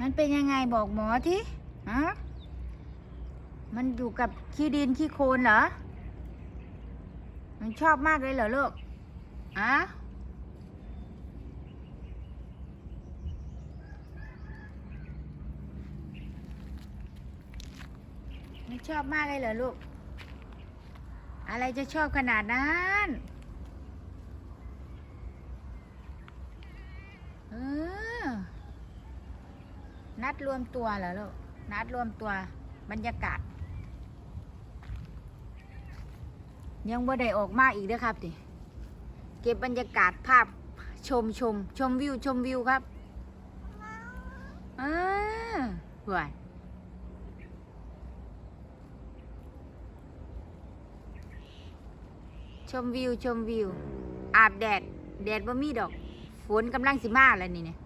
มันเป็นยังไงบอกหมอทีฮะมันอยู่กับขี้ดินขี้โคลนเหรอ มันชอบมากเลยเหรอลูกอะมันชอบมากเลยเหรอลูก อะไรจะชอบขนาดนั้นเออ นัดรวมตัวเหรอลูกนัดรวมตัวบรรยากาศ ยังบ่ได้ออกมาอีกเด้อครับดิเก็บบรรยากาศภาพชมชมชมวิวชมวิวครับเออห่วยชมวิวชมวิว อาบแดด แดดบ่มีดอก ฝนกำลังสิมาแล้วนี่เนี่ย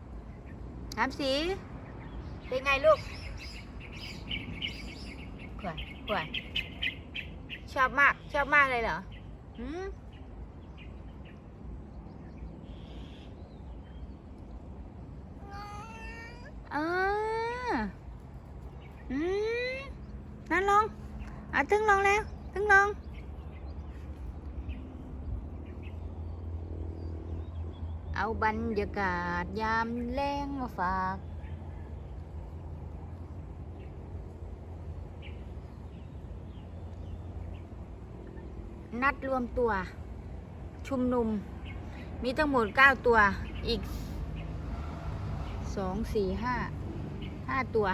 ถามสี เป็นไงลูกขวายขวายชอบมาก ชอบมากเลยเหรอหืมอ่าอืมนั่นลอง อะตึงลองแล้ว ตึงลองเอาบรรยากาศยามแรงมาฝาก นัดรวมตัว ชุมนุม มีทั้งหมด 9 ตัวอีก 2 4 5 5 ตัว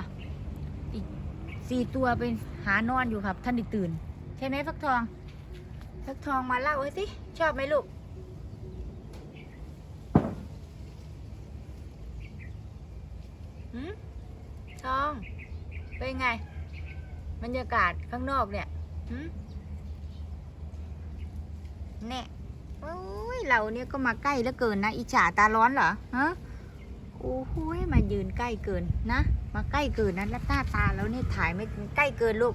อีก 4 ตัวเป็นหานอนอยู่ครับ ท่านตื่น ใช่ไหมฟักทอง ฟักทองมาเล่าไว้สิ ชอบไหมลูกหืมทอง เป็นไง บรรยากาศข้างนอกเนี่ยหืม แน่โอ้ยเราเนี่ยก็มาใกล้แล้วเกินนะอิจฉาตาร้อนเหรอฮะโอ้โหมายืนใกล้เกินนะ มาใกล้เกินนะแล้วหน้าตาแล้วเนี่ยถ่ายไม่ใกล้เกินลูก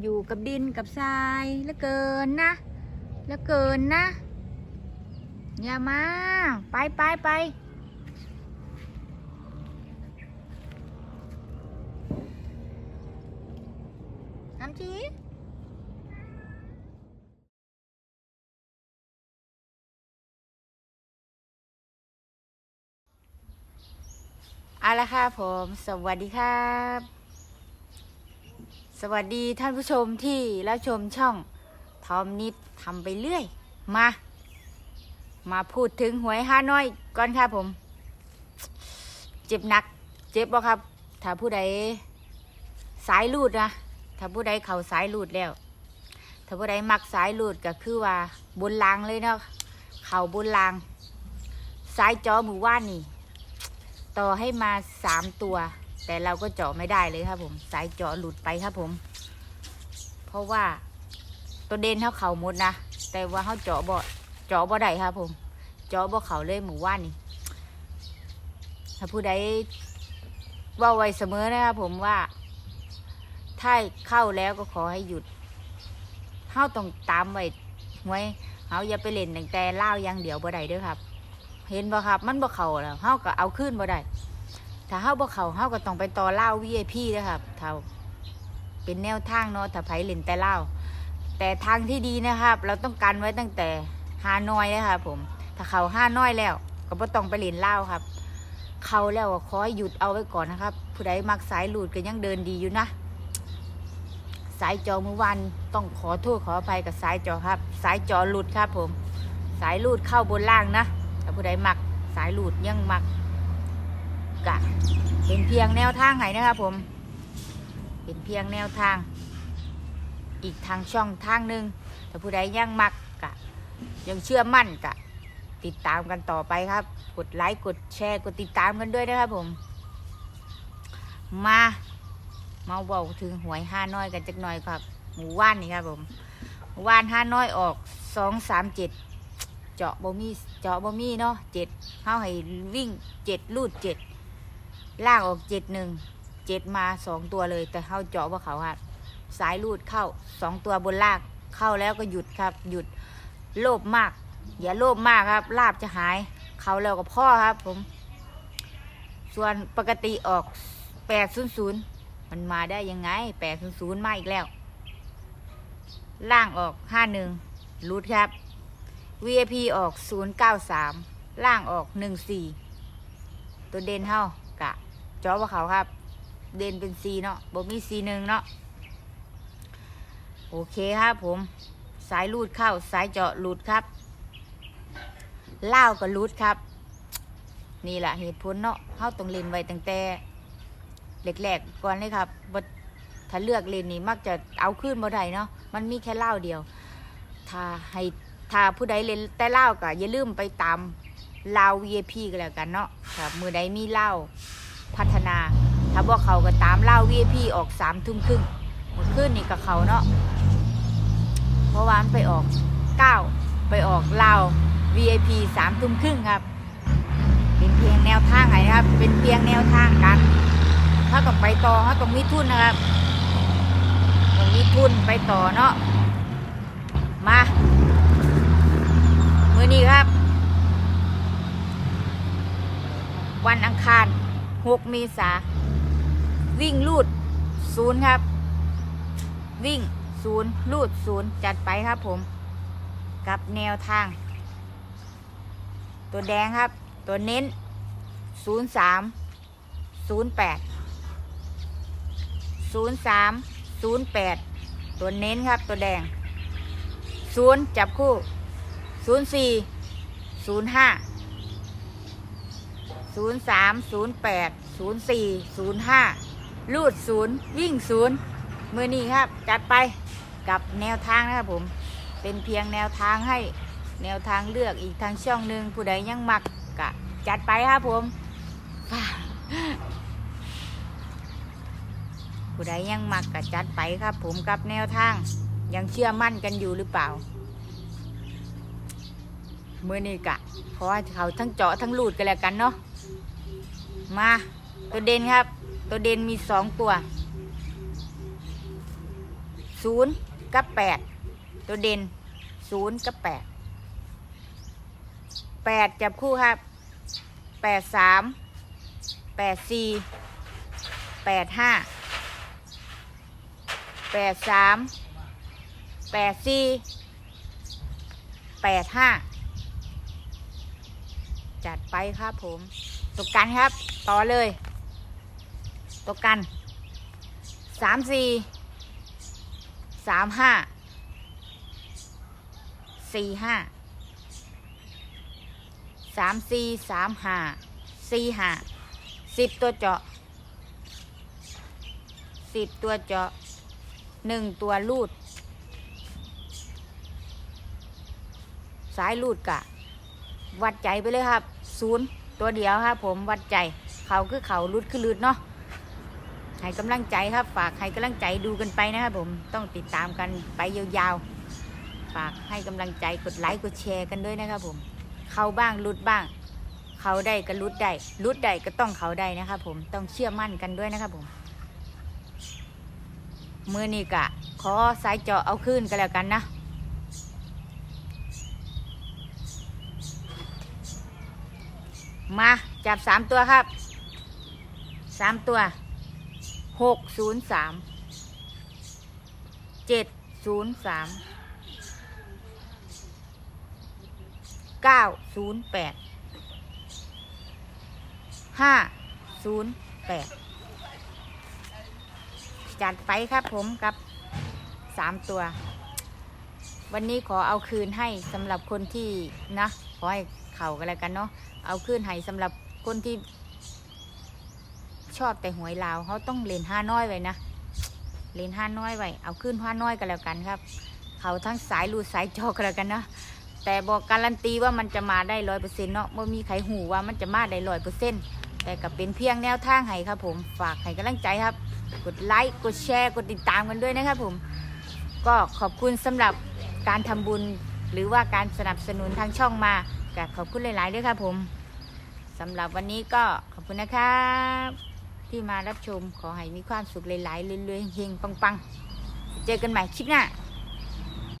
อยู่กับดินกับทรายแล้วเกินนะแล้วเกินนะ อย่ามา ไปไปไป น้ำจีเอาละค่ะผม สวัสดีครับ สวัสดีท่านผู้ชมที่รับชมช่องทอมนิดทำไปเรื่อย มา มาพูดถึงหวยฮานอยก่อนครับผม เจ็บหนัก เจ็บบ่ครับ ถ้าผู้ใดสายลูดนะ ถ้าผู้ใดเข่าสายหลูดแล้ว ถ้าผู้ใดมักสายหลูดก็คือว่าบนลางเลยเนาะเข่าบนลาง สายจอหมู่ว่านนี่ ต่อให้มาสามตัว แต่เราก็เจาะไม่ได้เลยครับผม สายเจาะหลุดไปครับผม เพราะว่าตัวเด่นเขาเข่าหมดนะ แต่ว่าเขาเจาะบ่เจาะบ่ได้ครับผม เจาะบ่เข่าเลยหมู่ว่านนี่ ถ้าผู้ใดว่าไว้เสมอนะครับผมว่า ถ้าเข้าแล้วก็ขอให้หยุดเฮาต้องตามไว้หวยเฮาอย่าไปเล่นตั้งแต่เล่าอย่างเดียวบ่ได้เด้อครับ เห็นบ่ครับ มันบ่เข้าแล้วเฮาก็เอาขึ้นบ่ได้ถ้าเฮาบ่เข้าเฮาก็ต้องไปต่อเล่าว VIP เด้อครับถ้าเป็นแนวทางเนาะถ้าไผเล่นแต่เล่าแต่ทางที่ดีนะครับ เราต้องกันไว้ตั้งแต่ห้าน้อยนะครับผม ถ้าเขาห้าน้อยแล้ว ก็บ่ต้องไปเล่นเล่าครับ เขาแล้วก็ขอให้หยุดเอาไว้ก่อนนะครับ ผู้ใดมักสายหลุดก็ยังเดินดีอยู่นะ สายจอเมื่อวานต้องขอโทษขออภัยกับสายจอครับ สายจอหลุดครับผม สายหลุดเข้าบนล่างนะถ้าผู้ใดมักสายหลุดยังมักกะเป็นเพียงแนวทางไหนนะครับผม เป็นเพียงแนวทาง อีกทางช่องทางหนึ่งถ้าผู้ใดยังมักกะ ยังเชื่อมั่นกะ ติดตามกันต่อไปครับ กดไลค์กดแชร์กดติดตามกันด้วยนะครับผม มา มาเว้าถึงหวยห้าน้อยกันจักหน่อยครับ หมู่ว่านนี่ครับผมหมู่ว่านห้าน้อยออกสองสามเจ็ดเจาะบ่มีเจาะบ่มีเนาะเจ็ดเฮาให้วิ่งเจ็ดลูดเจ็ดลางออกเจ็ดหนึ่งเจ็ดมาสองตัวเลย แต่เฮาเจาะว่าเขาครับสายลูดเข้าสองตัวบนลางเข้าแล้วก็หยุดครับ หยุดโลภมาก อย่าโลภมากครับ ลาบจะหายเขาแล้วก็พ่อครับผม ส่วนปกติออกแปดศูนย์ศูนย์ มันมาได้ยังไงแปดศูนย์ศูนย์มาอีกแล้ว ล่างออกห้าหนึ่งรูดครับ VIP ออกศูนย์เก้าสามล่างออกหนึ่งสี่ตัวเด่นเท่ากะจอว่าเขาครับ เด่นเป็น C เนาะบ่มี C หนึ่งเนาะโอเคครับผม สายรูดเข้าสายเจาะรูดครับเล่าวก็รูดครับ นี่แหละเหตุผลเนาะเข้าต้องเลนไว้ตั้งแต่ แรกๆก่อนเลยครับบ่ถ้าเลือกเลนนี่มักจะเอาขึ้นบ่ได้เนาะมันมีแค่เล่าเดียว ถ้าให้ถ้าผู้ใดเลนแต่เล่าก็อย่าลืมไปตามลาว VIP ก็แล้วกันเนาะครับมือใดมีเล่าพัฒนา ถ้าบอกเขาก็ตามเล่า VIP ออกสามทุ่มครึ่งเมื่อคืนนี่กับเขาเนาะเพราะวามันไปออกเก้าไปออกเล่า VIP สามทุ่มครึ่งครับ เป็นเพียงแนวทางไงนครับ เป็นเพียงแนวทางกัน ถ้าต้องไปต่อถ้าต้องมีทุนนะครับต้องมีทุนไปต่อเนาะมามือนี้ครับ วันอังคาร 6 เมษาวิ่งลูดศูนย์ครับ วิ่งศูนย์ลูดศูนย์จัดไปครับผม กับแนวทาง ตัวแดงครับ ตัวเน้นศูนย์สาม ศูนย์สามศูนย์แปดตัวเน้นครับตัวแดงศูนย์จับคู่ศูนย์สี่ศูนย์ห้าศูนย์สามศูนย์แปดศูนย์สี่ศูนย์ห้าลูดศูนย์วิ่งศูนย์มือนี้ครับ จัดไปกับแนวทางนะครับผม เป็นเพียงแนวทางให้แนวทางเลือกอีกทางช่องหนึ่งผู้ใดยังมักกะจัดไปครับผม ผู้ใดยังมักกะจัดไปครับ ผมกับแนวทาง ยังเชื่อมั่นกันอยู่หรือเปล่าเมื่อนี้กะขอให้เขาทั้งเจาะทั้งลูดกันแล้วกันเนาะมาตัวเด่นครับ ตัวเด่นมีสองตัวศูนย์กับแปดตัวเด่นศูนย์กับแปดแปดจับคู่ครับแปดสามแปดสี่แปดห้า แปดสามแปดสี่แปดห้าจัดไปครับผม ตกกันครับ ต่อเลย ตกกันสามสี่สามห้าสี่ห้าสามสี่สามห้าสี่ห้าสิบตัวเจาะสิบตัวเจาะ หนึ่งตัวลูด สายลูดกะ วัดใจไปเลยครับศูนย์ตัวเดียวครับผมวัดใจ เขาคือเขาลุดคือลุดเนาะให้กำลังใจครับ ฝากให้กำลังใจดูกันไปนะครับผมต้องติดตามกันไปยาวๆ ฝากให้กำลังใจกดไลค์กดแชร์กันด้วยนะครับผม เขาบ้างลุดบ้าง เขาได้ก็ลุดได้ลุดได้ก็ต้องเขาได้นะครับผมต้องเชื่อมั่นกันด้วยนะครับผม มือนี้กะ ขอสายเจาะเอาขึ้นกันแล้วกันนะ มาจับสามตัวครับสามตัวหกศูนย์สามเจ็ดศูนย์สามเก้าศูนย์แปดห้าศูนย์แปด จัดไปครับผมกับสามตัว วันนี้ขอเอาคืนให้สำหรับคนที่นะขอให้เข่ากันแล้วกันเนาะเอาขึ้นให้สำหรับคนที่ ชอบแต่หวยลาวเขาต้องเล่นห้าน้อยไว้นะเล่นห้าน้อยไว้เอาขึ้นห้าน้อยกันแล้วกันครับ เขาทั้งสายรูดสายจอกันแล้วกันเนาะแต่บอกการันตีว่ามันจะมาได้ร้อยเปอร์เซ็นต์เนาะไม่มีใครหูว่ามันจะมาได้ร้อยเปอร์เซ็นต์แต่ก็เป็นเพียงแนวทางให้ครับผมฝากให้กำลังใจครับ กดไลค์กดแชร์กดติดตามกันด้วยนะครับผม ก็ขอบคุณสำหรับการทำบุญหรือว่าการสนับสนุนทางช่องมาก็ขอบคุณหลาย ๆ ด้วยครับผมสำหรับวันนี้ก็ขอบคุณนะครับ ที่มารับชมขอให้มีความสุขหลาย ๆ เรื่อยๆเฮงปัง ๆ เจอกันใหม่คลิปหน้า